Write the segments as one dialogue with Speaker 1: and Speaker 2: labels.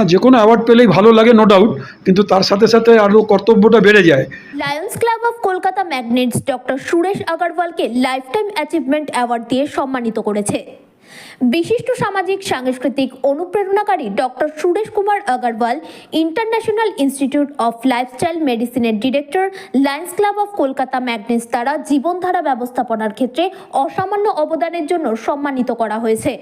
Speaker 1: না, যে কোনো অ্যাওয়ার্ড পেলেই ভালো লাগে নো ডাউট কিন্তু তার সাথে সাথে আরও কর্তব্যটা বেড়ে যায়।
Speaker 2: Lions club of Kolkata magnets doctor Suresh আগরওয়ালকে lifetime achievement award দিয়ে সম্মানিত করেছে। বিশিষ্ট সামাজিক, সাংস্কৃতিক অনুপ্রেরণাকারী doctor Suresh Kumar Agarwal international institute of lifestyle মেডিসিনের director lions club of Kolkata magnets দ্বারা জীবনধারা ব্যবস্থাপনার ক্ষেত্রে অসামান্য অবদানের জন্য সম্মানিত করা হয়েছে।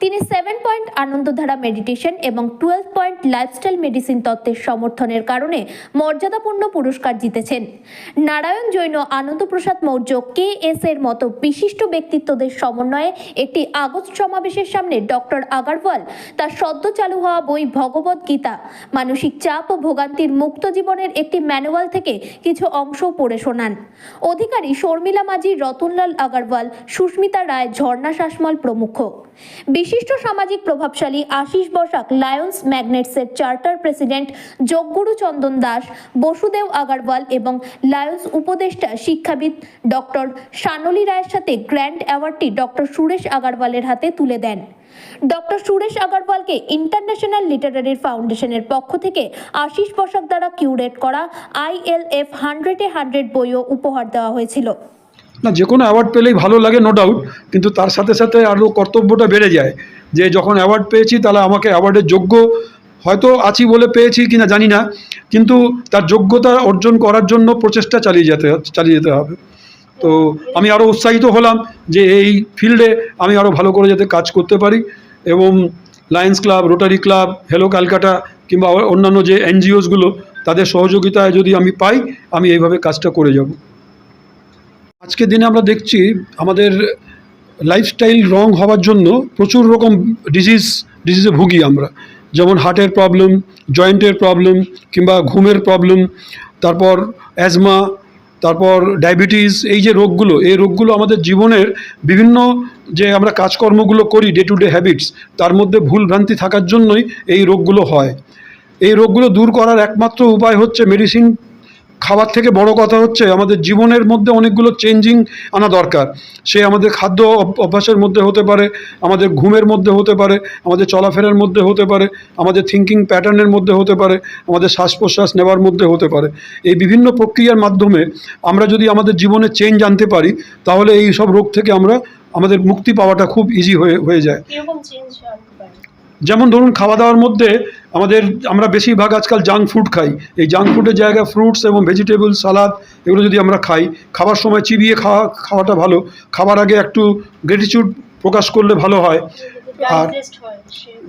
Speaker 2: তিনি সেভেন পয়েন্ট আনন্দধারা মেডিটেশন এবং টুয়েলভ পয়েন্ট লাইফস্টাইল মেডিসিন তত্ত্বের সমর্থনের কারণে মর্যাদাপূর্ণ পুরস্কার জিতেছেন। নারায়ণ জৈন আনন্দপ্রসাদ মৌর্য কে এস এর মতো বিশিষ্ট ব্যক্তিত্বদের সমন্বয়ে একটি আগস্ট সমাবেশের সামনে ডক্টর আগারওয়াল, তার সদ্য চালু হওয়া বই ভগবত গীতা। মানসিক চাপ ও ভোগান্তির মুক্ত জীবনের একটি ম্যানুয়াল থেকে কিছু অংশ পড়ে শোনান। অধিকারী শর্মিলা মাঝি, রতনলাল আগারওয়াল, সুস্মিতা রায়, ঝর্ণা শাসমল প্রমুখ। বিশিষ্ট সামাজিক প্রভাবশালী আশিস বসাক, লায়ন্স ম্যাগনেটসের চার্টার প্রেসিডেন্ট যোগগুরু চন্দন দাস, বসুদেব আগারওয়াল এবং লায়ন্স উপদেষ্টা শিক্ষাবিদ ডক্টর শানলি রায়ের সাথে গ্র্যান্ড অ্যাওয়ার্ডটি ডক্টর সুরেশ আগারওয়ালের হাতে তুলে দেন। ডক্টর সুরেশ আগারওয়ালকে ইন্টারন্যাশনাল লিটারারি ফাউন্ডেশনের পক্ষ থেকে আশিস বসাক দ্বারা কিউরেট করা আইএলএফ হান্ড্রেডে হান্ড্রেড বইও উপহার দেওয়া হয়েছিল।
Speaker 1: না, যে কোনো অ্যাওয়ার্ড পেলেই ভালো লাগে নো ডাউট কিন্তু তার সাথে সাথে আরও কর্তব্যটা বেড়ে যায়, যে যখন অ্যাওয়ার্ড পেয়েছি তাহলে আমাকে অ্যাওয়ার্ডের যোগ্য হয়তো আছি বলে পেয়েছি কিনা জানি না, কিন্তু তার যোগ্যতা অর্জন করার জন্য প্রচেষ্টা চালিয়ে যেতে চালিয়ে যেতে হবে। তো আমি আরও উৎসাহিত হলাম যে এই ফিল্ডে আমি আরও ভালো করে যাতে কাজ করতে পারি এবং lions club rotary club hello Calcutta কিংবা অন্যান্য যে এনজিওসগুলো তাদের সহযোগিতায় যদি আমি পাই, আমি এইভাবে কাজটা করে যাব। আজকের দিনে আমরা দেখছি আমাদের লাইফস্টাইল রং হওয়ার জন্য প্রচুর রকম ডিজিজ ডিজিজে ভুগি আমরা। যেমন হার্টের প্রবলেম জয়েন্টের প্রবলেম কিংবা ঘুমের প্রবলেম তারপর অ্যাজমা তারপর ডায়াবেটিস এই যে রোগগুলো, এই রোগগুলো আমাদের জীবনের বিভিন্ন যে আমরা কাজকর্মগুলো করি ডে টু ডে হ্যাবিটস তার মধ্যে ভুলভ্রান্তি থাকার জন্যই এই রোগগুলো হয়। এই রোগগুলো দূর করার একমাত্র উপায় হচ্ছে মেডিসিন খাবার থেকে বড় কথা হচ্ছে, আমাদের জীবনের মধ্যে অনেকগুলো চেঞ্জিং আনা দরকার। সে আমাদের খাদ্য অভ- অভ্যাসের মধ্যে হতে পারে, আমাদের ঘুমের মধ্যে হতে পারে, আমাদের চলাফেরার মধ্যে হতে পারে, আমাদের থিঙ্কিং প্যাটার্নের মধ্যে হতে পারে, আমাদের শ্বাস প্রশ্বাস নেওয়ার মধ্যে হতে পারে। এই বিভিন্ন প্রক্রিয়ার মাধ্যমে আমরা যদি আমাদের জীবনে চেঞ্জ আনতে পারি, তাহলে এই সব রোগ থেকে আমরা আমাদের মুক্তি পাওয়াটা খুব ইজি হয়ে হয়ে যায়। যেমন ধরুন খাওয়া দাওয়ার মধ্যে আমাদের, আমরা বেশিরভাগ আজকাল জাঙ্ক ফুড খাই। এই জাঙ্ক ফুডের জায়গায় ফ্রুটস এবং ভেজিটেবল সালাদ এগুলো যদি আমরা খাই খাবার সময় চিবিয়ে খাওয়া, খাওয়াটা ভালো। খাবার আগে একটু গ্রেটিচিউড প্রকাশ করলে ভালো হয়। আর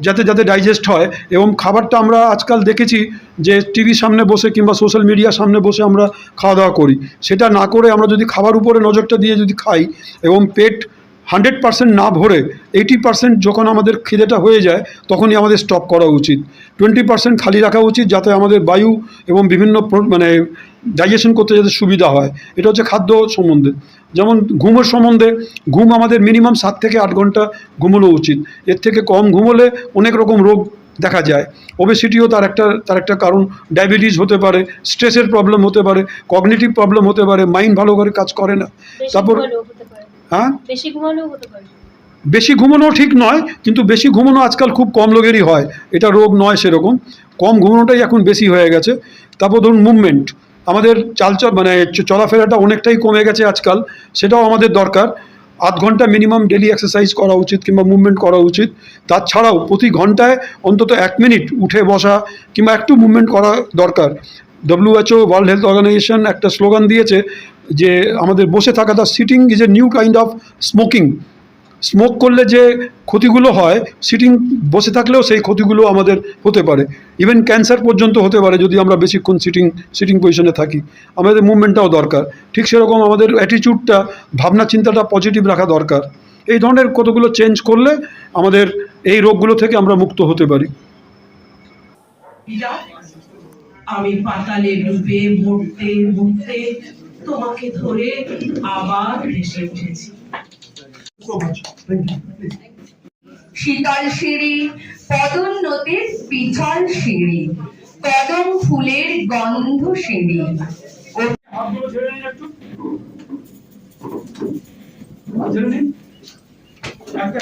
Speaker 1: যাতে যাতে ডাইজেস্ট হয়। এবং খাবারটা আমরা আজকাল দেখেছি যে টিভির সামনে বসে কিংবা সোশ্যাল মিডিয়ার সামনে বসে আমরা খাওয়া দাওয়া করি। সেটা না করে আমরা যদি খাবার উপরে নজরটা দিয়ে যদি খাই এবং পেট হান্ড্রেড পার্সেন্ট না ভরে এইটি পার্সেন্ট যখন আমাদের খিদেটা হয়ে যায় তখনই আমাদের স্টপ করা উচিত। টোয়েন্টি পার্সেন্ট খালি রাখা উচিত যাতে আমাদের বায়ু এবং বিভিন্ন মানে ডাইজেশন করতে যাতে সুবিধা হয়। এটা হচ্ছে খাদ্য সম্বন্ধে। যেমন ঘুমের সম্বন্ধে ঘুম আমাদের মিনিমাম সাত থেকে আট ঘণ্টা ঘুমোনো উচিত। এর থেকে কম ঘুমোলে অনেক রকম রোগ দেখা যায়। ওবেসিটিও তার একটা তার একটা কারণ। ডায়াবেটিস হতে পারে স্ট্রেসের প্রবলেম হতে পারে কগনিটিভ প্রবলেম হতে পারে মাইন্ড ভালো করে কাজ করে না। তারপর হ্যাঁ?
Speaker 3: বেশি হতে পারে।
Speaker 1: বেশি ঘুমানো ঠিক নয় কিন্তু বেশি ঘুমানো আজকাল খুব কম লোকেরই হয়। এটা রোগ নয় সেরকম। কম ঘুমানোটাই এখন বেশি হয়ে গেছে। তারপর ধরুন মুভমেন্ট আমাদের চালচল মানে চলাফেরাটা অনেকটাই কমে গেছে আজকাল। সেটাও আমাদের দরকার। আধ ঘণ্টা মিনিমাম ডেলি এক্সারসাইজ করা উচিত কিংবা মুভমেন্ট করা উচিত। তাছাড়াও প্রতি ঘন্টায় অন্তত এক মিনিট উঠে বসা কিংবা একটু মুভমেন্ট করা দরকার। ডব্লিউএচও ওয়ার্ল্ড হেলথ অর্গানাইজেশন একটা স্লোগান দিয়েছে যে আমাদের বসে থাকা থাকাটা sitting is a new kind of smoking smoke করলে যে ক্ষতিগুলো হয় সিটিং বসে থাকলেও সেই ক্ষতিগুলো আমাদের হতে পারে। ইভেন ক্যান্সার পর্যন্ত হতে পারে যদি আমরা বেশিক্ষণ সিটিং সিটিং পজিশনে থাকি। আমাদের মুভমেন্টটাও দরকার। ঠিক সেরকম আমাদের অ্যাটিটিউডটা ভাবনা চিন্তাটা পজিটিভ রাখা দরকার। এই ধরনের কতগুলো চেঞ্জ করলে আমাদের এই রোগগুলো থেকে আমরা মুক্ত হতে পারি।
Speaker 4: আমি পাতালে ডুবে মরতে মরতে তোমাকে ধরে আবার ভেসে উঠেছি।
Speaker 5: শীতল সিঁড়ি, পদোন্নতির পিছল সিঁড়ি, কদম ফুলের গন্ধ সিঁড়ি।
Speaker 1: একটু একটা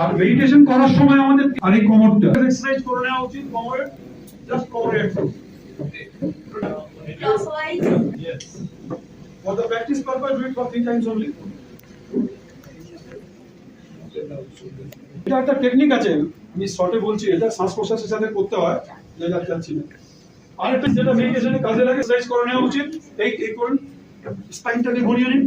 Speaker 1: আর মেডিটেশন করার সময় আমাদের আর এই কোমরটা এক্সারসাইজ করে নেওয়া উচিত জাস্ট কোমরে. এটা একটা টেকনিক আছে আমি শর্টে বলছি এটা শ্বাস প্রশ্বাসের সাথে করতে হয় যেটা যাচ্ছি না আরেকটা যেটা মেডিটেশনে কাজে লাগে এক্সারসাইজ করে নেওয়া উচিত। এই করুন। স্পাইনটাকে ঘুরিয়ে নিন।